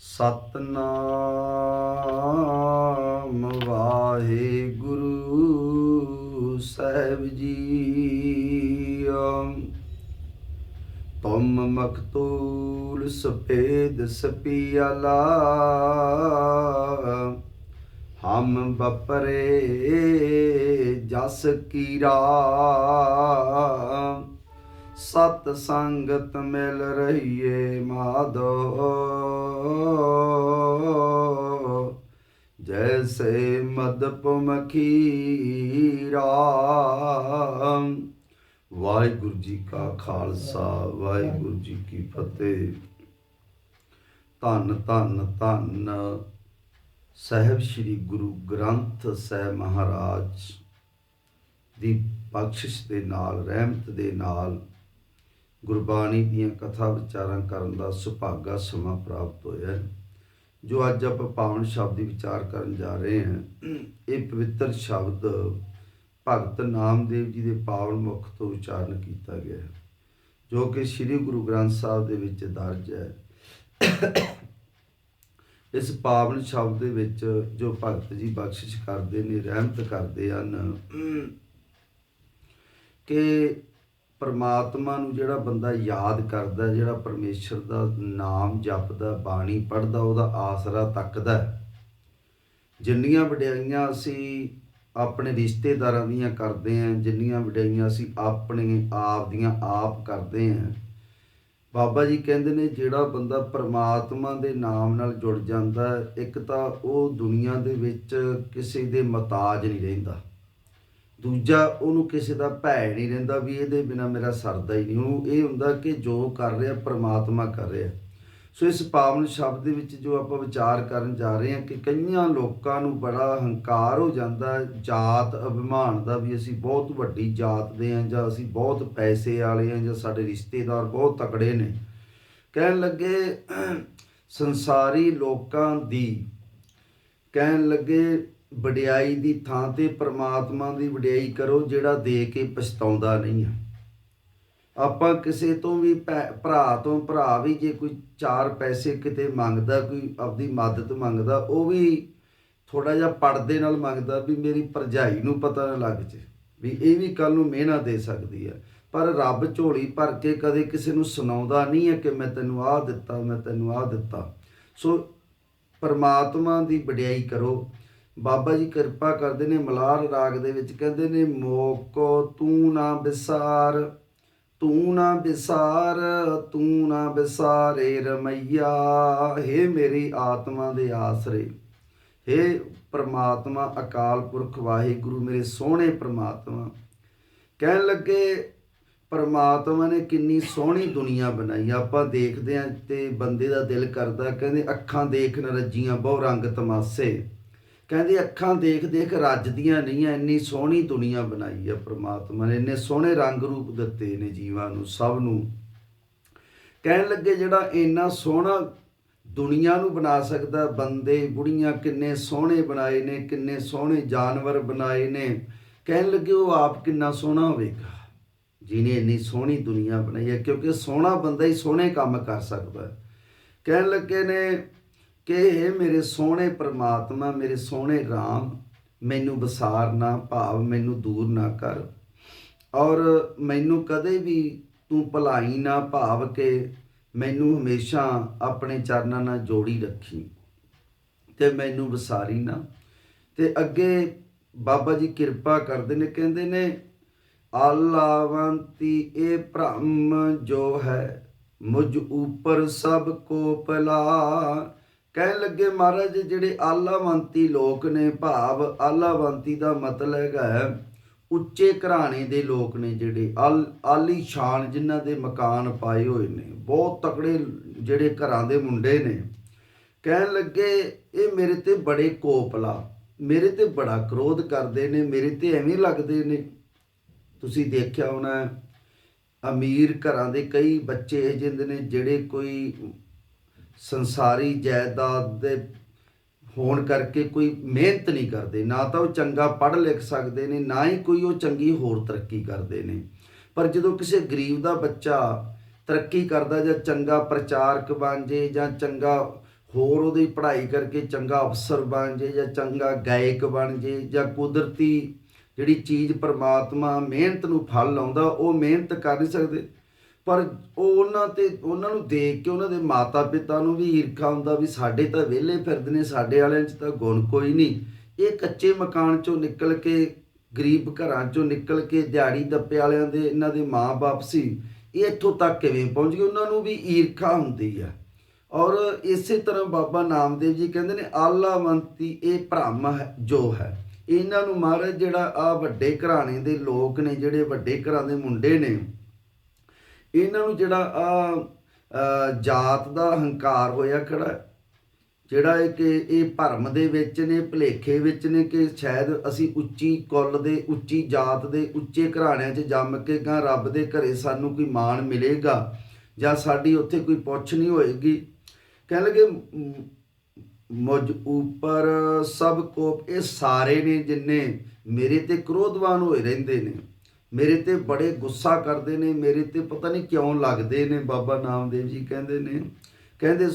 ਸਤਨਾਮ ਵਾਹਿਗੁਰੂ ਸਾਹਿਬ ਜੀ। ਤੁਮ ਮਖਤੂਲ ਸਫੇਦ ਸਪੀਆਲਾ ਹਮ ਬਪਰੇ ਜਸ ਕੀਰਾ। ਸਤ ਸੰਗਤ ਮਿਲ ਰਹੀਏ ਮਾਧੋ। ਜੈਸੇ ਮਦਪ ਮਖੀਰਾ ਵਾਹਿਗੁਰੂ ਜੀ ਕਾ ਖਾਲਸਾ, ਵਾਹਿਗੁਰੂ ਜੀ ਕੀ ਫਤਿਹ। ਧੰਨ ਧੰਨ ਧੰਨ ਸਾਹਿਬ ਸ੍ਰੀ ਗੁਰੂ ਗ੍ਰੰਥ ਸਾਹਿਬ ਮਹਾਰਾਜ ਦੀ ਬਖਸ਼ਿਸ਼ ਦੇ ਨਾਲ, ਰਹਿਮਤ ਦੇ ਨਾਲ ਗੁਰਬਾਣੀ ਦੀਆਂ ਕਥਾ ਵਿਚਾਰਾਂ ਕਰਨ ਦਾ ਸੁਭਾਗਾ ਸਮਾਂ ਪ੍ਰਾਪਤ ਹੋਇਆ ਜੋ ਅੱਜ ਆਪਾਂ ਪਾਵਨ ਸ਼ਬਦ ਦੀ ਵਿਚਾਰ ਕਰਨ ਜਾ ਰਹੇ ਹਾਂ, ਇਹ ਪਵਿੱਤਰ ਸ਼ਬਦ ਭਗਤ ਨਾਮਦੇਵ ਜੀ ਦੇ ਪਾਵਨ ਮੁਖ ਤੋਂ ਉਚਾਰਨ ਕੀਤਾ ਗਿਆ ਹੈ, ਜੋ ਕਿ ਸ੍ਰੀ ਗੁਰੂ ਗ੍ਰੰਥ ਸਾਹਿਬ ਦੇ ਵਿੱਚ ਦਰਜ ਹੈ। ਇਸ ਪਾਵਨ ਸ਼ਬਦ ਦੇ ਵਿੱਚ ਜੋ ਭਗਤ ਜੀ ਬਖਸ਼ਿਸ਼ ਕਰਦੇ ਨੇ, ਰਹਿਮਤ ਕਰਦੇ ਹਨ, ਕਿ ਪਰਮਾਤਮਾ ਨੂੰ ਜਿਹੜਾ ਬੰਦਾ ਯਾਦ ਕਰਦਾ, ਜਿਹੜਾ ਪਰਮੇਸ਼ਰ ਦਾ ਨਾਮ ਜਪਦਾ, ਬਾਣੀ ਪੜਦਾ ਉਹਦਾ ਆਸਰਾ ਤੱਕਦਾ ਜਿੰਨੀਆਂ ਵਡਿਆਈਆਂ ਅਸੀਂ ਆਪਣੇ ਰਿਸ਼ਤੇਦਾਰਾਂ ਦੀਆਂ ਕਰਦੇ ਆਂ ਜਿੰਨੀਆਂ ਵਡਿਆਈਆਂ ਅਸੀਂ ਆਪਣੇ ਆਪ ਦੀਆਂ ਆਪ ਕਰਦੇ ਆਂ ਬਾਬਾ ਜੀ ਕਹਿੰਦੇ ਨੇ ਜਿਹੜਾ ਬੰਦਾ ਪਰਮਾਤਮਾ ਦੇ ਨਾਮ ਨਾਲ ਜੁੜ ਜਾਂਦਾ, ਇੱਕ ਤਾਂ ਉਹ ਦੁਨੀਆ ਦੇ ਵਿੱਚ ਕਿਸੇ ਦੇ ਮਤਾਜ ਨਹੀਂ ਰਹਿੰਦਾ। ਦੂਜਾ, ਉਹਨੂੰ ਕਿਸੇ ਦਾ ਭੈ ਨਹੀਂ ਰਹਿੰਦਾ ਵੀ ਇਹਦੇ ਬਿਨਾ ਮੇਰਾ ਸਰਦਾ ਹੀ ਨਹੀਂ। ਉਹਨੂੰ ਇਹ ਹੁੰਦਾ ਕਿ ਜੋ ਕਰ ਰਿਹਾ, ਪ੍ਰਮਾਤਮਾ ਕਰ ਰਿਹਾ। ਸੋ ਇਸ ਪਾਵਨ ਸ਼ਬਦ ਦੇ ਵਿੱਚ ਜੋ ਆਪਾਂ ਵਿਚਾਰ ਕਰਨ ਜਾ ਰਹੇ ਹਾਂ ਕਿ ਕਈਆਂ ਲੋਕਾਂ ਨੂੰ ਬੜਾ ਹੰਕਾਰ ਹੋ ਜਾਂਦਾ ਜਾਤ ਅਭਿਮਾਨ ਦਾ ਵੀ ਅਸੀਂ ਬਹੁਤ ਵੱਡੀ ਜਾਤ ਦੇ ਹਾਂ ਜਾਂ ਅਸੀਂ ਬਹੁਤ ਪੈਸੇ ਵਾਲੇ ਹਾਂ ਜਾਂ ਸਾਡੇ ਰਿਸ਼ਤੇਦਾਰ ਬਹੁਤ ਤਕੜੇ ਨੇ। ਕਹਿਣ ਲੱਗੇ, ਸੰਸਾਰੀ ਲੋਕਾਂ ਦੀ, ਕਹਿਣ ਲੱਗੇ ਵਡਿਆਈ ਦੀ ਥਾਂ ਤੇ ਪ੍ਰਮਾਤਮਾ ਦੀ ਵਡਿਆਈ ਕਰੋ, ਜਿਹੜਾ ਦੇ ਕੇ ਪਛਤਾਉਂਦਾ ਨਹੀਂ ਹੈ ਆਪਾਂ ਕਿਸੇ ਤੋਂ ਵੀ ਭੈ- ਭਰਾ ਤੋਂ ਭਰਾ ਵੀ ਜੇ ਕੋਈ ਚਾਰ ਪੈਸੇ ਕਿਤੇ ਮੰਗਦਾ, ਕੋਈ ਆਪਦੀ ਮਦਦ ਮੰਗਦਾ, ਉਹ ਵੀ ਥੋੜਾ ਜਿਹਾ ਪੜਦੇ ਨਾਲ ਮੰਗਦਾ ਵੀ ਮੇਰੀ ਭਰਜਾਈ ਨੂੰ ਪਤਾ ਨਾ ਲੱਗ ਜੇ ਵੀ ਇਹ ਵੀ ਕੱਲ ਨੂੰ ਮਿਹਨਾ ਦੇ ਸਕਦੀ ਹੈ ਪਰ ਰੱਬ ਝੋਲੀ ਭਰ ਕੇ ਕਦੇ ਕਿਸੇ ਨੂੰ ਸੁਣਾਉਂਦਾ ਨਹੀਂ ਹੈ ਕਿ ਮੈਂ ਤੈਨੂੰ ਆਹ ਦਿੱਤਾ, ਮੈਂ ਤੈਨੂੰ ਆਹ ਦਿੱਤਾ। ਸੋ ਪਰਮਾਤਮਾ ਦੀ ਵਡਿਆਈ ਕਰੋ। ਬਾਬਾ ਜੀ ਕਿਰਪਾ ਕਰਦੇ ਨੇ, ਮਲਾਰ ਰਾਗ ਦੇ ਵਿੱਚ ਕਹਿੰਦੇ ਨੇ, ਮੋਕੋ ਤੂੰ ਨਾ ਵਿਸਾਰ ਤੂੰ ਨਾ ਵਿਸਾਰ ਤੂੰ ਨਾ ਵਿਸਾਰੇ ਰਮਈਆ। हे ਮੇਰੀ ਆਤਮਾ ਦੇ ਆਸਰੇ हे ਪ੍ਰਮਾਤਮਾ, ਅਕਾਲ ਪੁਰਖ ਵਾਹਿਗੁਰੂ, ਮੇਰੇ ਸੋਹਣੇ ਪ੍ਰਮਾਤਮਾ। ਕਹਿਣ ਲੱਗੇ, ਪਰਮਾਤਮਾ ਨੇ ਕਿੰਨੀ ਸੋਹਣੀ ਦੁਨੀਆ ਬਣਾਈ। ਆਪਾਂ ਦੇਖਦੇ ਆਂ ਤੇ ਬੰਦੇ ਦਾ ਦਿਲ ਕਰਦਾ, ਕਹਿੰਦੇ ਅੱਖਾਂ ਦੇਖ ਨ ਰੱਜੀਆਂ ਬਹੁ ਰੰਗ ਤਮਾਸੇ। ਕਹਿੰਦੇ ਅੱਖਾਂ ਦੇਖ ਦੇਖ ਰੱਜਦੀਆਂ ਨਹੀਂ ਆ ਇੰਨੀ ਸੋਹਣੀ ਦੁਨੀਆ ਬਣਾਈ ਆ ਪ੍ਰਮਾਤਮਾ ਨੇ, ਇੰਨੇ ਸੋਹਣੇ ਰੰਗ ਰੂਪ ਦਿੱਤੇ ਨੇ ਜੀਵਾਂ ਨੂੰ, ਸਭ ਨੂੰ। ਕਹਿਣ ਲੱਗੇ ਜਿਹੜਾ ਇੰਨਾ ਸੋਹਣਾ ਦੁਨੀਆ ਨੂੰ ਬਣਾ ਸਕਦਾ, ਬੰਦੇ, ਬੁੜੀਆਂ ਕਿੰਨੇ ਸੋਹਣੇ ਬਣਾਏ ਨੇ, ਕਿੰਨੇ ਸੋਹਣੇ ਜਾਨਵਰ ਬਣਾਏ ਨੇ। ਕਹਿਣ ਲੱਗੇ ਉਹ ਆਪ ਕਿੰਨਾ ਸੋਹਣਾ ਹੋਵੇਗਾ, ਜਿਹਨੇ ਇੰਨੀ ਸੋਹਣੀ ਦੁਨੀਆ ਬਣਾਈ ਹੈ, ਕਿਉਂਕਿ ਸੋਹਣਾ ਬੰਦਾ ਹੀ ਸੋਹਣੇ ਕੰਮ ਕਰ ਸਕਦਾ। ਕਹਿਣ ਲੱਗੇ ਨੇ ਕਿ ਇਹ ਮੇਰੇ ਸੋਹਣੇ ਪ੍ਰਮਾਤਮਾ, ਮੇਰੇ ਸੋਹਣੇ RAM ਮੈਨੂੰ ਵਿਸਾਰ ਨਾ ਭਾਵ, ਮੈਨੂੰ ਦੂਰ ਨਾ ਕਰ। ਔਰ ਮੈਨੂੰ ਕਦੇ ਵੀ ਤੂੰ ਭਲਾਈ ਨਾ ਭਾਵ ਕੇ ਮੈਨੂੰ ਹਮੇਸ਼ਾ ਆਪਣੇ ਚਰਨਾਂ ਨਾਲ ਜੋੜੀ ਰੱਖੀ ਤੇ ਮੈਨੂੰ ਵਿਸਾਰੀ ਨਾ। ਤੇ ਅੱਗੇ ਬਾਬਾ ਜੀ ਕਿਰਪਾ ਕਰਦੇ ਨੇ, ਕਹਿੰਦੇ ਨੇ ਆਲਾਵੰਤੀ ਇਹ ਭ੍ਰਮ ਜੋ ਹੈ, ਮੁਝ ਉਪਰ ਸਭ ਕੋ ਭਲਾ। ਕਹਿਣ ਲੱਗੇ, ਮਹਾਰਾਜ, ਜਿਹੜੇ ਆਲਾਵੰਤੀ ਲੋਕ ਨੇ, ਭਾਵ ਆਲਾਵੰਤੀ ਦਾ ਮਤਲਬ ਹੈਗਾ ਉੱਚੇ ਘਰਾਣੇ ਦੇ ਲੋਕ ਨੇ ਜਿਹੜੇ, ਆਲ, ਆਲੀ ਸ਼ਾਨ ਜਿਨ੍ਹਾਂ ਦੇ ਮਕਾਨ ਪਾਏ ਹੋਏ ਨੇ, ਬਹੁਤ ਤਕੜੇ ਜਿਹੜੇ ਘਰਾਂ ਦੇ ਮੁੰਡੇ ਨੇ। ਕਹਿਣ ਲੱਗੇ, ਇਹ ਮੇਰੇ ਤੇ ਬੜੇ ਕੋਪਲਾ ਮੇਰੇ ਤੇ ਬੜਾ ਕ੍ਰੋਧ ਕਰਦੇ ਨੇ, ਮੇਰੇ ਤੇ ਐਵੇਂ ਲੱਗਦੇ ਨੇ। ਤੁਸੀਂ ਦੇਖਿਆ ਹੋਣਾ, ਅਮੀਰ ਘਰਾਂ ਦੇ ਕਈ ਬੱਚੇ ਇਹ ਜਿੰਦੇ ਨੇ, ਜਿਹੜੇ ਕੋਈ ਸੰਸਾਰੀ ਜਾਇਦਾਦ ਦੇ ਹੋਣ ਕਰਕੇ ਕੋਈ ਮਿਹਨਤ ਨਹੀਂ ਕਰਦੇ, ਨਾ ਤਾਂ ਉਹ ਚੰਗਾ ਪੜ੍ਹ ਲਿਖ ਸਕਦੇ ਨੇ, ਨਾ ਹੀ ਕੋਈ ਉਹ ਚੰਗੀ ਹੋਰ ਤਰੱਕੀ ਕਰਦੇ ਨੇ। ਪਰ ਜਦੋਂ ਕਿਸੇ ਗਰੀਬ ਦਾ ਬੱਚਾ ਤਰੱਕੀ ਕਰਦਾ ਜਾਂ ਚੰਗਾ ਪ੍ਰਚਾਰਕ ਬਣ ਜੇ ਜਾਂ ਚੰਗਾ ਹੋਰ ਉਹਦੀ ਪੜ੍ਹਾਈ ਕਰਕੇ ਚੰਗਾ ਅਫਸਰ ਬਣ ਜੇ ਜਾਂ ਚੰਗਾ ਗਾਇਕ ਬਣ ਜੇ ਜਾਂ ਕੁਦਰਤੀ ਜਿਹੜੀ ਚੀਜ਼ ਪਰਮਾਤਮਾ ਮਿਹਨਤ ਨੂੰ ਫਲ ਲਾਉਂਦਾ, ਉਹ ਮਿਹਨਤ ਕਰ ਨਹੀਂ ਸਕਦੇ। ਪਰ ਉਹ ਉਹਨਾਂ ਤੇ, ਉਹਨਾਂ ਨੂੰ ਦੇਖ ਕੇ ਉਹਨਾਂ ਦੇ ਮਾਤਾ ਪਿਤਾ ਨੂੰ ਵੀ ਈਰਖਾ ਹੁੰਦਾ ਵੀ ਸਾਡੇ ਤਾਂ ਵਿਹਲੇ ਫਿਰਦੇ ਨੇ, ਸਾਡੇ ਵਾਲਿਆਂ 'ਚ ਤਾਂ ਗੁਣ ਕੋਈ ਨਹੀਂ। ਇਹ ਕੱਚੇ ਮਕਾਨ 'ਚੋਂ ਨਿਕਲ ਕੇ, ਗਰੀਬ ਘਰਾਂ 'ਚੋਂ ਨਿਕਲ ਕੇ ਦਿਹਾੜੀ ਦੱਪੇ ਵਾਲਿਆਂ ਦੇ, ਇਹਨਾਂ ਦੇ ਮਾਂ-ਬਾਪ ਸੀ, ਇਹ ਇੱਥੋਂ ਤੱਕ ਕਿਵੇਂ ਪਹੁੰਚ ਗਏ? ਉਹਨਾਂ ਨੂੰ ਵੀ ਈਰਖਾ ਹੁੰਦੀ ਆ। ਔਰ ਇਸੇ ਤਰ੍ਹਾਂ ਬਾਬਾ ਨਾਮਦੇਵ ਜੀ ਕਹਿੰਦੇ ਨੇ, ਆਲਾਵੰਤੀ ਇਹ ਭ੍ਰਮ ਹੈ, ਜੋ ਹੈ। ਇਹਨਾਂ ਨੂੰ ਮਹਾਰਾਜ ਜਿਹੜਾ ਆ ਵੱਡੇ ਘਰਾਣੇ ਦੇ ਲੋਕ ਨੇ, ਜਿਹੜੇ ਵੱਡੇ ਘਰਾਂ ਦੇ ਮੁੰਡੇ ਨੇ ਇਹਨਾਂ ਨੂੰ ਜਿਹੜਾ ਆ ਜਾਤ ਦਾ ਹੰਕਾਰ ਹੋਇਆ ਖੜਾ ਜਿਹੜਾ ਇਹ ਕਿ ਇਹ ਭਰਮ ਦੇ ਵਿੱਚ ਨੇ ਭਲੇਖੇ ਵਿੱਚ ਨੇ ਕਿ ਸ਼ਾਇਦ ਅਸੀਂ ਉੱਚੀ ਕੁੱਲ ਦੇ ਉੱਚੀ ਜਾਤ ਦੇ ਉੱਚੇ ਘਰਾਣਿਆਂ 'ਚ ਜੰਮ ਕੇ ਗਾ ਰੱਬ ਦੇ ਘਰੇ ਸਾਨੂੰ ਕੋਈ ਮਾਣ ਮਿਲੇਗਾ ਜਾਂ ਸਾਡੀ ਉੱਥੇ ਕੋਈ ਪੁੱਛ ਨਹੀਂ ਹੋਏਗੀ। ਕਹਿਣ ਲੱਗੇ ਮ, ਮੁਝ ਉਪਰ ਸਭ ਕੋਪ ਇਹ ਸਾਰੇ ਨੇ ਜਿੰਨੇ ਮੇਰੇ ਤੇ ਕ੍ਰੋਧਵਾਨ ਹੋਏ ਰਹਿੰਦੇ ਨੇ। ਮੇਰੇ ਤੇ ਬੜੇ ਗੁੱਸਾ ਕਰਦੇ ਨੇ, ਮੇਰੇ ਤੇ ਪਤਾ ਨਹੀਂ ਕਿਉਂ ਲੱਗਦੇ ਨੇ ਬਾਬਾ ਨਾਮਦੇਵ ਜੀ ਕਹਿੰਦੇ ਨੇ। ਕਹਿੰਦੇ,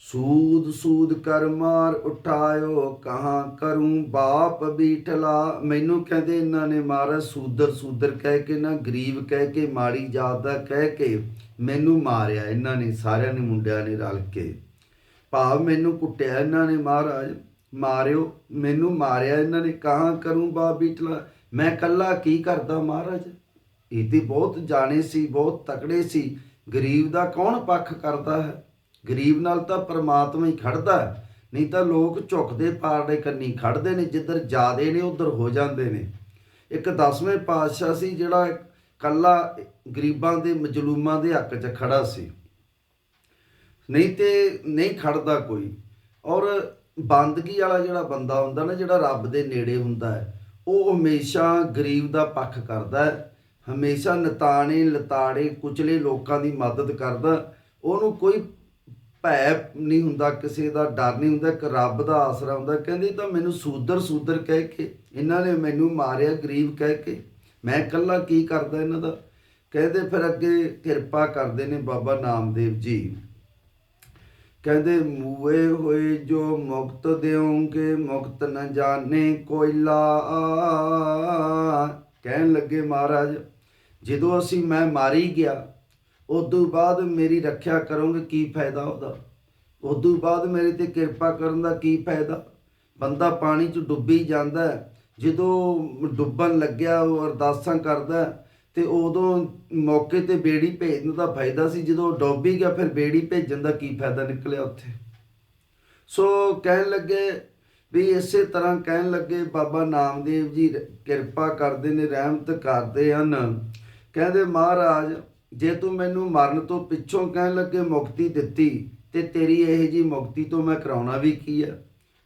ਸੂਦ ਸੂਦ ਕਰ ਮਾਰ ਉਠਾਇਓ, ਕਹਾਂ ਕਰੂੰ ਬਾਪ ਬੀਠਲਾ? ਮੈਨੂੰ ਕਹਿੰਦੇ ਇਹਨਾਂ ਨੇ ਮਾਰਾ ਸੂਦਰ ਸੂਦਰ ਕਹਿ ਕੇ ਨਾ, ਗਰੀਬ ਕਹਿ ਕੇ, ਮਾੜੀ ਜਾਤ ਦਾ ਕਹਿ ਕੇ ਮੈਨੂੰ ਮਾਰਿਆ ਇਹਨਾਂ ਨੇ, ਸਾਰਿਆਂ ਨੇ, ਮੁੰਡਿਆਂ ਨੇ ਰਲ ਕੇ। ਭਾਵ ਮੈਨੂੰ ਕੁੱਟਿਆ ਇਹਨਾਂ ਨੇ ਮਹਾਰਾਜ, ਮਾਰਿਓ, ਮੈਨੂੰ ਮਾਰਿਆ ਇਹਨਾਂ ਨੇ, ਕਹਾਂ ਕਰੂੰ ਬਾਪ ਬੀਠਲਾ? ਮੈਂ ਕੱਲਾ ਕੀ ਕਰਦਾ ਮਹਾਰਾਜ? ਇਹਦੇ ਬਹੁਤ ਜਾਣੇ ਸੀ, ਬਹੁਤ ਤਕੜੇ ਸੀ। ਗਰੀਬ ਦਾ ਕੌਣ ਪੱਖ ਕਰਦਾ ਹੈ? ਗਰੀਬ ਨਾਲ ਤਾਂ ਪਰਮਾਤਮਾ ਹੀ ਖੜਦਾ ਹੈ। ਨਹੀਂ ਤਾਂ ਲੋਕ ਝੁਕਦੇ ਪਾਰਦੇ ਕੰਨੀ ਖੜਦੇ ਨੇ, ਜਿੱਧਰ ਜਾਦੇ ਨੇ, ਉਧਰ ਹੋ ਜਾਂਦੇ ਨੇ। ਇੱਕ ਦਸਵੇਂ ਪਾਤਸ਼ਾਹ ਸੀ ਜਿਹੜਾ ਕੱਲਾ ਗਰੀਬਾਂ ਦੇ, ਮਜਲੂਮਾਂ ਦੇ ਹੱਕ 'ਚ ਖੜਾ ਸੀ। ਨਹੀਂ ਤੇ ਨਹੀਂ ਖੜਦਾ ਕੋਈ। ਔਰ ਬੰਦਗੀ ਵਾਲਾ ਜਿਹੜਾ ਬੰਦਾ ਹੁੰਦਾ ਨਾ, ਜਿਹੜਾ ਰੱਬ ਦੇ ਨੇੜੇ ਹੁੰਦਾ ਹੈ ਉਹ ਹਮੇਸ਼ਾ ਗਰੀਬ ਦਾ ਪੱਖ ਕਰਦਾ ਹੈ, ਹਮੇਸ਼ਾ ਨਤਾਣੇ ਲਤਾੜੇ ਕੁਚਲੇ ਲੋਕਾਂ ਦੀ ਮਦਦ ਕਰਦਾ ਉਹਨੂੰ ਕੋਈ ਭੈ ਨਹੀਂ ਹੁੰਦਾ, ਕਿਸੇ ਦਾ ਡਰ ਨਹੀਂ ਹੁੰਦਾ, ਇੱਕ ਰੱਬ ਦਾ ਆਸਰਾ ਹੁੰਦਾ। ਕਹਿੰਦੇ ਤਾਂ ਮੈਨੂੰ ਸੂਦਰ ਸੂਦਰ ਕਹਿ ਕੇ, ਇਹਨਾਂ ਨੇ ਮੈਨੂੰ ਮਾਰਿਆ ਗਰੀਬ ਕਹਿ ਕੇ। ਮੈਂ ਇਕੱਲਾ ਕੀ ਕਰਦਾ ਇਹਨਾਂ ਦਾ? ਕਹਿੰਦੇ ਫਿਰ ਅੱਗੇ ਕਿਰਪਾ ਕਰਦੇ ਨੇ ਬਾਬਾ ਨਾਮਦੇਵ ਜੀ। ਕਹਿੰਦੇ ਮੂਏ ਹੋਏ ਜੋ ਮੁਕਤ ਦਿਓਗੇ, ਮੁਕਤ ਨ ਜਾਣੇ ਕੋਇਲਾ ਕਹਿਣ ਲੱਗੇ ਮਹਾਰਾਜ, ਜਦੋਂ ਅਸੀਂ ਮੈਂ ਮਾਰੀ ਗਿਆ, ਉਦੋਂ ਬਾਅਦ ਮੇਰੀ ਰੱਖਿਆ ਕਰੋਗੇ, ਕੀ ਫਾਇਦਾ ਉਹਦਾ? ਉਦੋਂ ਬਾਅਦ ਮੇਰੇ ਤੇ ਕਿਰਪਾ ਕਰਨ ਦਾ ਕੀ ਫਾਇਦਾ? ਬੰਦਾ ਪਾਣੀ 'ਚ ਡੁੱਬੀ ਜਾਂਦਾ ਜਦੋਂ ਡੁੱਬਣ ਲੱਗਿਆ, ਉਹ ਅਰਦਾਸਾਂ ਕਰਦਾ ਤੇ ਉਦੋਂ ਮੌਕੇ ਤੇ ਬੇੜੀ ਭੇਜਣ ਦਾ ਫਾਇਦਾ ਸੀ, ਜਦੋਂ ਡੋਬੀ ਗਿਆ, ਫਿਰ ਬੇੜੀ ਭੇਜਣ ਦਾ ਕੀ ਫਾਇਦਾ ਨਿਕਲਿਆ ਉੱਥੇ? ਸੋ ਕਹਿਣ ਲੱਗੇ ਵੀ ਇਸੇ ਤਰ੍ਹਾਂ ਕਹਿਣ ਲੱਗੇ, ਬਾਬਾ ਨਾਮਦੇਵ ਜੀ ਕਿਰਪਾ ਕਰਦੇ ਨੇ, ਰਹਿਮਤ ਕਰਦੇ ਹਨ। ਕਹਿੰਦੇ, ਮਹਾਰਾਜ, ਜੇ ਤੂੰ ਮੈਨੂੰ ਮਰਨ ਤੋਂ ਪਿੱਛੋਂ ਕਹਿਣ ਲੱਗੇ ਮੁਕਤੀ ਦਿੱਤੀ, ਤੇ ਤੇਰੀ ਇਹ ਜੀ ਮੁਕਤੀ ਤੋਂ ਮੈਂ ਕਰਾਉਣਾ ਵੀ ਕੀ ਆ?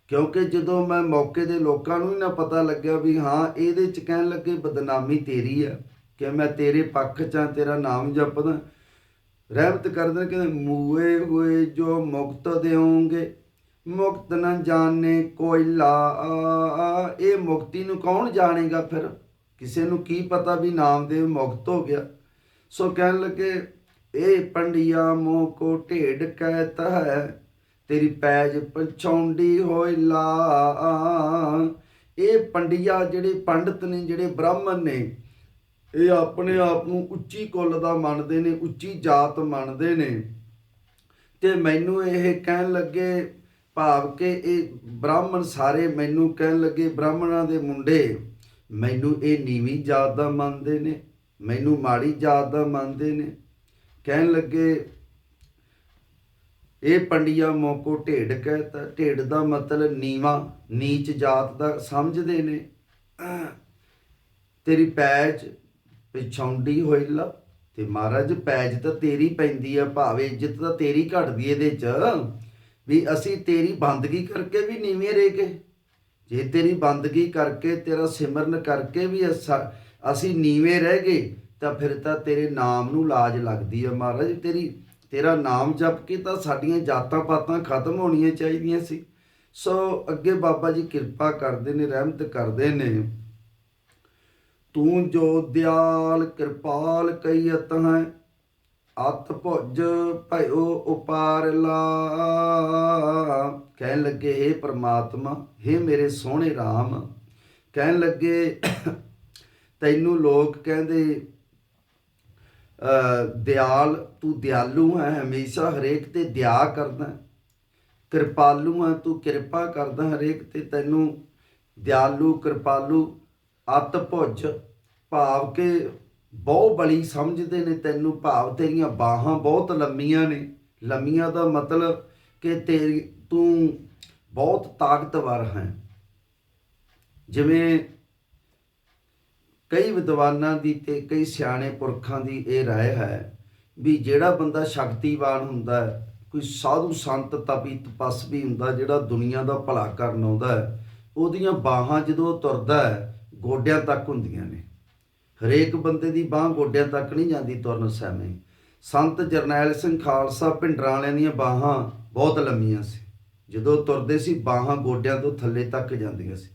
ਕਿਉਂਕਿ ਜਦੋਂ ਮੈਂ ਮੌਕੇ ਦੇ ਲੋਕਾਂ ਨੂੰ ਹੀ ਨਾ ਪਤਾ ਲੱਗਿਆ ਵੀ ਹਾਂ, ਇਹਦੇ ਚ ਕਹਿਣ ਲੱਗੇ, ਬਦਨਾਮੀ ਤੇਰੀ ਆ। ਕਿ ਮੈਂ ਤੇਰੇ ਪੱਖ ਚ ਤੇਰਾ ਨਾਮ ਜਪਦਾ। ਰਹਿਮਤ ਕਰਦੇ ਕਿ ਮੂਏ ਹੋਏ ਜੋ ਮੁਕਤ ਦੇਵੋਗੇ ਮੁਕਤ ਨਾ ਜਾਣੇ ਕੋਈ ਲਾ ਇਹ ਮੁਕਤੀ ਨੂੰ ਕੌਣ ਜਾਣੇਗਾ ਫਿਰ? ਕਿਸੇ ਨੂੰ ਕੀ ਪਤਾ ਵੀ ਨਾਮ ਨਾਮਦੇਵ ਮੁਕਤ ਹੋ ਗਿਆ? ਸੋ ਕਹਿਣ ਲੱਗੇ, ਇਹ ਪੰਡਿਆ ਮੋ ਕੋ ਢੇਡ ਕਹਿਤਾ ਹੈ, ਤੇਰੀ ਪੈਜ ਪਛੌਂਡੀ ਹੋਈ ਲਾ ਇਹ ਪੰਡਿਆ ਜਿਹੜੇ ਪੰਡਤ ਨੇ, ਜਿਹੜੇ ਬ੍ਰਾਹਮਣ ਨੇ ਇਹ ਆਪਣੇ ਆਪ ਨੂੰ ਉੱਚੀ ਕੁੱਲ ਦਾ ਮੰਨਦੇ ਨੇ, ਉੱਚੀ ਜਾਤ ਮੰਨਦੇ ਨੇ। ਤੇ ਮੈਨੂੰ ਇਹ ਕਹਿਣ ਲੱਗੇ ਭਾਵ ਕਿ ਇਹ ਬ੍ਰਾਹਮਣ ਸਾਰੇ ਮੈਨੂੰ ਕਹਿਣ ਲੱਗੇ ਬ੍ਰਾਹਮਣਾਂ ਦੇ ਮੁੰਡੇ, ਮੈਨੂੰ ਇਹ ਨੀਵੀਂ ਜਾਤ ਦਾ ਮੰਨਦੇ ਨੇ, ਮੈਨੂੰ ਮਾੜੀ ਜਾਤ ਦਾ ਮੰਨਦੇ ਨੇ। ਕਹਿਣ ਲੱਗੇ, ਇਹ ਪੰਡਿਆ ਮੋਕੋ ਢੇਡ ਕਹਿਤਾ, ਢੇਡ ਦਾ ਮਤਲਬ ਨੀਵਾ, ਨੀਚ ਜਾਤ ਦਾ ਸਮਝਦੇ ਨੇ। ਤੇਰੀ ਪੈਚ ਪਿਛੌਂਡੀ ਹੋਈ ਲਾ। ਤੇ ਮਹਾਰਾਜ, ਪੈਜ ਤਾਂ ਤੇਰੀ ਪੈਂਦੀ ਆ ਭਾਵੇਂ, ਇੱਜ਼ਤ ਤਾਂ ਤੇਰੀ ਘਟਦੀ ਇਹਦੇ ਚ। ਵੀ ਅਸੀਂ ਤੇਰੀ ਬੰਦਗੀ ਕਰਕੇ ਵੀ ਨੀਵੇਂ ਰਹਿ ਗਏ। ਜੇ ਤੇਰੀ ਬੰਦਗੀ ਕਰਕੇ, ਤੇਰਾ ਸਿਮਰਨ ਕਰਕੇ ਵੀ ਅਸੀਂ ਨੀਵੇਂ ਰਹਿ ਗਏ, ਤਾਂ ਫਿਰ ਤਾਂ ਤੇਰੇ ਨਾਮ ਨੂੰ ਲਾਜ ਲੱਗਦੀ ਆ ਮਹਾਰਾਜ। ਤੇਰੀ, ਤੇਰਾ ਨਾਮ ਜਪ ਕੇ ਤਾਂ ਸਾਡੀਆਂ ਜਾਤਾਂ ਪਾਤਾਂ ਖਤਮ ਹੋਣੀਆਂ ਚਾਹੀਦੀਆਂ ਸੀ। ਸੋ ਅੱਗੇ ਬਾਬਾ ਜੀ ਕਿਰਪਾ ਕਰਦੇ ਨੇ, ਰਹਿਮਤ ਕਰਦੇ ਨੇ। ਤੂੰ ਜੋ ਦਿਆਲ ਕਿਰਪਾਲ ਕਈ ਅਤ ਹੈ ਅਤ ਭੁਜ ਭਇਓ ਉਪਾਰਲਾ ਕਹਿਣ ਲੱਗੇ हे ਪ੍ਰਮਾਤਮਾ हे ਮੇਰੇ ਸੋਹਣੇ RAM ਕਹਿਣ ਲੱਗੇ, ਤੈਨੂੰ ਲੋਕ ਕਹਿੰਦੇ ਦਿਆਲ, ਤੂੰ ਦਿਆਲੂ ਹੈ, ਹਮੇਸ਼ਾ ਹਰੇਕ ਤੇ ਦਿਆ ਕਰਦਾ ਕਿਰਪਾਲੂ ਹੈ, ਤੂੰ ਕਿਰਪਾ ਕਰਦਾ ਹਰੇਕ ਤੇ, ਤੈਨੂੰ ਦਿਆਲੂ, ਕਿਰਪਾਲੂ ਅਤ ਭੁਜ, ਭਾਵ ਕਿ ਬਹੁ ਬਲੀ ਸਮਝਦੇ ਨੇ ਤੈਨੂੰ, ਭਾਵ ਤੇਰੀਆਂ ਬਾਹਾਂ ਬਹੁਤ ਲੰਮੀਆਂ ਨੇ। ਲੰਮੀਆਂ ਦਾ ਮਤਲਬ ਕਿ ਤੇਰੀ, ਤੂੰ ਬਹੁਤ ਤਾਕਤਵਰ ਹੈ। ਜਿਵੇਂ ਕਈ ਵਿਦਵਾਨਾਂ ਦੀ ਤੇ ਕਈ ਸਿਆਣੇ ਪੁਰਖਾਂ ਦੀ ਇਹ ਰਾਏ ਹੈ ਵੀ ਜਿਹੜਾ ਬੰਦਾ ਸ਼ਕਤੀਵਾਨ ਹੁੰਦਾ ਹੈ, ਕੋਈ ਸਾਧੂ ਸੰਤ ਤਪੀ ਤਪਸਵੀ ਹੁੰਦਾ ਜਿਹੜਾ ਦੁਨੀਆ ਦਾ ਭਲਾ ਕਰਨ ਆਉਂਦਾ ਹੈ, ਉਹਦੀਆਂ ਬਾਹਾਂ ਜਦੋਂ ਤੁਰਦਾ ਹੈ ਗੋਡਿਆਂ ਤੱਕ ਹੁੰਦੀਆਂ ਨੇ। ਹਰੇਕ ਬੰਦੇ ਦੀ ਬਾਹ ਗੋਡਿਆਂ ਤੱਕ ਨਹੀਂ ਜਾਂਦੀ ਤੁਰਨ ਸਮੇਂ ਸੰਤ ਜਰਨੈਲ ਸਿੰਘ ਖਾਲਸਾ ਭਿੰਡਰਾਂ ਵਾਲਿਆਂ ਦੀਆਂ ਬਾਹਾਂ ਬਹੁਤ ਲੰਮੀਆਂ ਸੀ। ਜਦੋਂ ਤੁਰਦੇ ਸੀ, ਬਾਹਾਂ ਗੋਡਿਆਂ ਤੋਂ ਥੱਲੇ ਤੱਕ ਜਾਂਦੀਆਂ ਸੀ।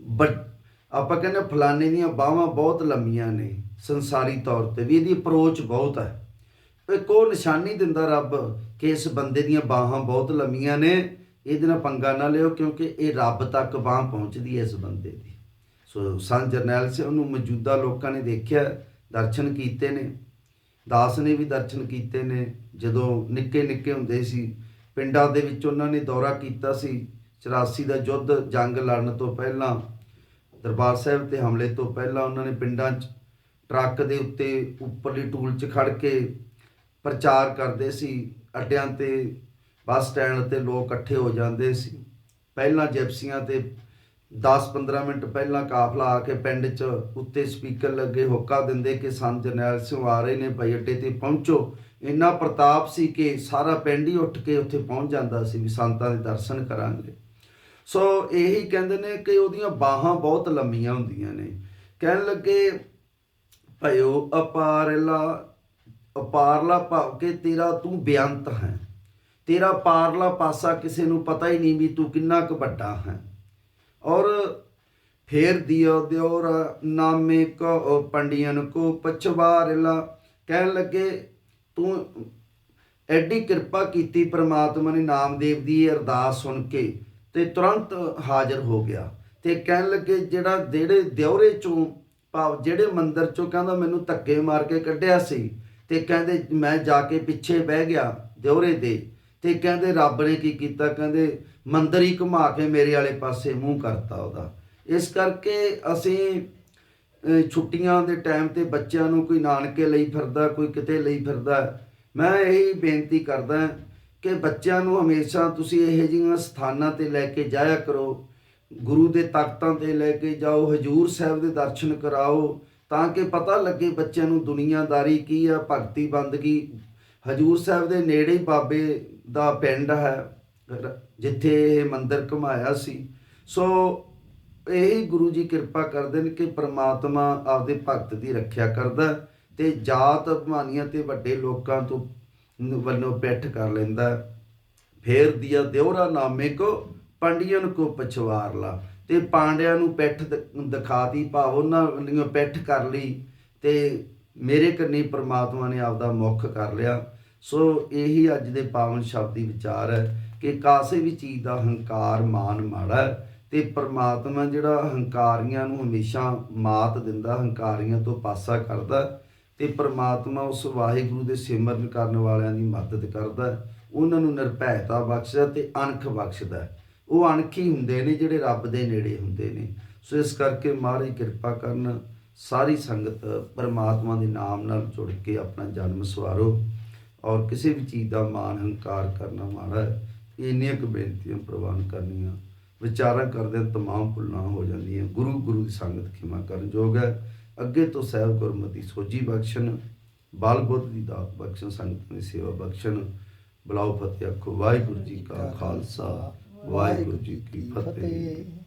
ਬਟ ਆਪਾਂ ਕਹਿੰਦੇ ਹਾਂ ਫਲਾਣੇ ਦੀਆਂ ਬਾਹਾਂ ਬਹੁਤ ਲੰਮੀਆਂ ਨੇ। ਸੰਸਾਰੀ ਤੌਰ ਤੇ ਵੀ ਇਹਦੀ ਅਪਰੋਚ ਬਹੁਤ ਹੈ। ਇੱਕ ਉਹ ਨਿਸ਼ਾਨੀ ਦਿੰਦਾ ਰੱਬ ਕਿ ਇਸ ਬੰਦੇ ਦੀਆਂ ਬਾਹਾਂ ਬਹੁਤ ਲੰਮੀਆਂ ਨੇ। ਇਹਦੇ ਨਾਲ ਪੰਗਾ ਨਾ ਲਿਓ ਕਿਉਂਕਿ ਇਹ ਰੱਬ ਤੱਕ ਬਾਹ ਪਹੁੰਚਦੀ ਹੈ ਇਸ ਬੰਦੇ ਦੀ। ਸੋ ਸੰਤ ਜਰਨੈਲ ਸਿੰਘ ਨੂੰ ਮੌਜੂਦਾ ਲੋਕਾਂ ਨੇ ਦੇਖਿਆ, ਦਰਸ਼ਨ ਕੀਤੇ ਨੇ। ਦਾਸ ਨੇ ਵੀ ਦਰਸ਼ਨ ਕੀਤੇ ਨੇ। ਜਦੋਂ ਨਿੱਕੇ ਨਿੱਕੇ ਹੁੰਦੇ ਸੀ, ਪਿੰਡਾਂ ਦੇ ਵਿੱਚ ਉਹਨਾਂ ਨੇ ਦੌਰਾ ਕੀਤਾ ਸੀ। 84 ਦਾ ਯੁੱਧ ਜੰਗ ਲੜਨ ਤੋਂ ਪਹਿਲਾਂ, ਦਰਬਾਰ ਸਾਹਿਬ ਤੇ ਹਮਲੇ ਤੋਂ ਪਹਿਲਾਂ ਉਹਨਾਂ ਨੇ ਪਿੰਡਾਂ 'ਚ ਟਰੱਕ ਦੇ ਉੱਤੇ ਉੱਪਰਲੀ ਟੂਲ 'ਚ ਖੜ ਕੇ ਪ੍ਰਚਾਰ ਕਰਦੇ ਸੀ। ਅੱਡਿਆਂ ਤੇ ਬੱਸ ਸਟੈਂਡ ਤੇ ਲੋਕ ਇਕੱਠੇ ਹੋ ਜਾਂਦੇ ਸੀ। ਪਹਿਲਾਂ ਜਿਪਸੀਆਂ ਤੇ 10-15 ਮਿੰਟ ਪਹਿਲਾਂ ਕਾਫਲਾ ਆ ਕੇ ਪਿੰਡ 'ਚ ਉੱਤੇ ਸਪੀਕਰ ਲੱਗੇ, ਹੋਕਾ ਦਿੰਦੇ ਕਿ ਸੰਤ ਜਰਨੈਲ ਸਿੰਘ ਆ ਰਹੇ ਨੇ ਭਾਈ ਅੱਡੇ ਤੇ ਪਹੁੰਚੋ। ਇੰਨਾ ਪ੍ਰਤਾਪ ਸੀ ਕਿ ਸਾਰਾ ਪਿੰਡ ਹੀ ਉੱਠ ਕੇ ਉੱਥੇ ਪਹੁੰਚ ਜਾਂਦਾ ਸੀ ਵੀ ਸੰਤਾਂ ਦੇ ਦਰਸ਼ਨ ਕਰਾਂਗੇ। ਸੋ ਇਹੀ ਕਹਿੰਦੇ ਨੇ ਕਿ ਉਹਦੀਆਂ ਬਾਹਾਂ ਬਹੁਤ ਲੰਮੀਆਂ ਹੁੰਦੀਆਂ ਨੇ। ਕਹਿਣ ਲੱਗੇ, ਭਇਓ ਅਪਾਰਲਾ ਅਪਾਰਲਾ ਭਾਵ ਕਿ ਤੇਰਾ ਤੂੰ ਬੇਅੰਤ ਹੈ। ਤੇਰਾ ਪਾਰਲਾ ਪਾਸਾ ਕਿਸੇ ਨੂੰ ਪਤਾ ਹੀ ਨਹੀਂ ਵੀ ਤੂੰ ਕਿੰਨਾ ਕੁ ਵੱਡਾ ਹੈ। ਔਰ ਫੇਰ ਦਿਓ ਦਿਓਰ ਨਾਮੇ ਕੋ ਪੰਡੀਆਂ ਕੋ ਪਛਵਾਰਲਾ ਕਹਿਣ ਲੱਗੇ, ਤੂੰ ਐਡੀ ਕਿਰਪਾ ਕੀਤੀ ਪ੍ਰਮਾਤਮਾ ਨੇ ਨਾਮਦੇਵ ਦੀ ਅਰਦਾਸ ਸੁਣ ਕੇ ਤੇ ਤੁਰੰਤ ਹਾਜ਼ਰ ਹੋ ਗਿਆ। ਤੇ ਕਹਿਣ ਲੱਗੇ, ਜਿਹੜਾ ਜਿਹੜੇ ਦਿਉਰੇ ਚੋਂ, ਭਾਵ ਜਿਹੜੇ ਮੰਦਰ ਚੋਂ ਕਹਿੰਦਾ ਮੈਨੂੰ ਧੱਕੇ ਮਾਰ ਕੇ ਕੱਢਿਆ ਸੀ, ਤੇ ਕਹਿੰਦੇ ਮੈਂ ਜਾ ਕੇ ਪਿੱਛੇ ਬਹਿ ਗਿਆ ਦਿਉਰੇ ਦੇ ਤੇ ਕਹਿੰਦੇ ਰੱਬ ਨੇ ਕੀ ਕੀਤਾ? ਕਹਿੰਦੇ ਮੰਦਰ ਹੀ ਘੁਮਾ ਕੇ ਮੇਰੇ ਵਾਲੇ ਪਾਸੇ ਮੂੰਹ ਕਰਤਾ ਉਹਦਾ। ਇਸ ਕਰਕੇ ਅਸੀਂ ਛੁੱਟੀਆਂ ਦੇ ਟਾਈਮ ਤੇ ਬੱਚਿਆਂ ਨੂੰ ਕੋਈ ਨਾਨਕੇ ਲਈ ਫਿਰਦਾ, ਕੋਈ ਕਿਤੇ ਲਈ ਫਿਰਦਾ। ਮੈਂ ਇਹੀ ਬੇਨਤੀ ਕਰਦਾ ਕਿ ਬੱਚਿਆਂ ਨੂੰ ਹਮੇਸ਼ਾ ਤੁਸੀਂ ਇਹੋ ਜਿਹੀਆਂ ਸਥਾਨਾਂ ਤੇ ਲੈ ਕੇ ਜਾਇਆ ਕਰੋ। ਗੁਰੂ ਦੇ ਤਾਕਤਾਂ ਤੇ ਲੈ ਕੇ ਜਾਓ, ਹਜੂਰ ਸਾਹਿਬ ਦੇ ਦਰਸ਼ਨ ਕਰਾਓ, ਤਾਂ ਕਿ ਪਤਾ ਲੱਗੇ ਬੱਚਿਆਂ ਨੂੰ ਦੁਨੀਆਦਾਰੀ ਕੀ ਆ, ਭਗਤੀ ਬੰਦਗੀ ਹਜੂਰ ਸਾਹਿਬ ਦੇ ਨੇੜੇ ਹੀ ਬਾਬੇ ਦਾ ਪਿੰਡ ਹੈ ਜਿੱਥੇ ਇਹ ਮੰਦਿਰ ਘੁਮਾਇਆ ਸੀ ਸੋ ਇਹੀ ਗੁਰੂ ਜੀ ਕਿਰਪਾ ਕਰਦੇ ਨੇ ਕਿ ਪ੍ਰਮਾਤਮਾ ਆਪਦੇ ਭਗਤ ਦੀ ਰੱਖਿਆ ਕਰਦਾ ਹੈ ਤੇ ਜਾਤ ਅਭਿਮਾਨੀਆਂ ਤੇ ਵੱਡੇ ਲੋਕਾਂ ਤੋਂ ਵੱਲੋਂ ਪਿੱਠ ਕਰ ਲੈਂਦਾ ਹੈ। ਫੇਰ ਦਿਆ ਦਿਉਰਾ ਨਾਮੇ ਕੋ ਪੰਡੀਅਨ ਕੋ ਪਛਵਾਰ ਲਾ ਤੇ ਪਾਂਡਿਆਂ ਨੂੰ ਪਿੱਠ ਦ- ਦਿਖਾਤੀ ਭਾਵ ਉਹਨਾਂ ਵੱਲੋਂ ਪਿੱਠ ਕਰ ਲਈ ਤੇ ਮੇਰੇ ਕੰਨੀ ਪ੍ਰਮਾਤਮਾ ਨੇ ਆਪਦਾ ਮੁੱਖ ਕਰ ਲਿਆ। ਸੋ ਇਹੀ ਅੱਜ ਦੇ ਪਾਵਨ ਸ਼ਬਦੀ ਵਿਚਾਰ ਹੈ ਕਿ ਕਾਸੇ ਵੀ ਚੀਜ਼ ਦਾ ਹੰਕਾਰ ਮਾਨ ਮਾੜਾ ਹੈ ਤੇ ਪ੍ਰਮਾਤਮਾ ਜਿਹੜਾ ਹੰਕਾਰੀਆਂ ਨੂੰ ਹਮੇਸ਼ਾ ਮਾਤ ਦਿੰਦਾ, ਹੰਕਾਰੀਆਂ ਤੋਂ ਪਾਸਾ ਕਰਦਾ ਹੈ ਤੇ ਪ੍ਰਮਾਤਮਾ ਉਸ ਵਾਹਿਗੁਰੂ ਦੇ ਸਿਮਰਨ ਕਰਨ ਵਾਲਿਆਂ ਦੀ ਮਦਦ ਕਰਦਾ ਉਹਨਾਂ ਨੂੰ ਨਿਰਭੈਤਾ ਬਖਸ਼ਦਾ ਤੇ ਅਣਖ ਬਖਸ਼ਦਾ ਹੈ। ਉਹ ਅਣਖੀ ਹੁੰਦੇ ਨੇ ਜਿਹੜੇ ਰੱਬ ਦੇ ਨੇੜੇ ਹੁੰਦੇ ਨੇ। ਸੋ ਇਸ ਕਰਕੇ ਮਹਾਰਾਜ ਕਿਰਪਾ ਕਰਨ ਸਾਰੀ ਸੰਗਤ, ਪਰਮਾਤਮਾ ਦੇ ਨਾਮ ਨਾਲ ਜੁੜ ਕੇ ਆਪਣਾ ਜਨਮ ਸਵਾਰੋ ਔਰ ਕਿਸੇ ਵੀ ਚੀਜ਼ ਦਾ ਮਾਨ ਹੰਕਾਰ ਕਰਨਾ ਮਾੜਾ ਹੈ, ਇੰਨੀਆਂ ਕੁ ਬੇਨਤੀਆਂ ਪ੍ਰਵਾਨ ਕਰਨੀਆਂ। ਵਿਚਾਰਾਂ ਕਰਦੇ ਤਮਾਮ ਭੁੱਲਾਂ ਹੋ ਜਾਂਦੀਆਂ। ਗੁਰੂ ਗੁਰੂ ਦੀ ਸੰਗਤ ਖਿਮਾ ਕਰਨ ਜੋਗ ਹੈ। ਅੱਗੇ ਤੋਂ ਸਹਿਬ ਗੁਰਮਤੀ ਸੋਜੀ ਬਖਸ਼ਣ, ਬਾਲ ਬੁੱਧ ਦੀ ਦਾਤ ਬਖਸ਼ਣ, ਸੰਗਤ ਦੀ ਸੇਵਾ ਬਖਸ਼ਣ। ਬਲਾਉ ਫਤਿਹ ਆਖੋ। ਵਾਹਿਗੁਰੂ ਜੀ ਕਾ ਖਾਲਸਾ, ਵਾਹਿਗੁਰੂ ਜੀ ਕੀ ਫਤਿਹ।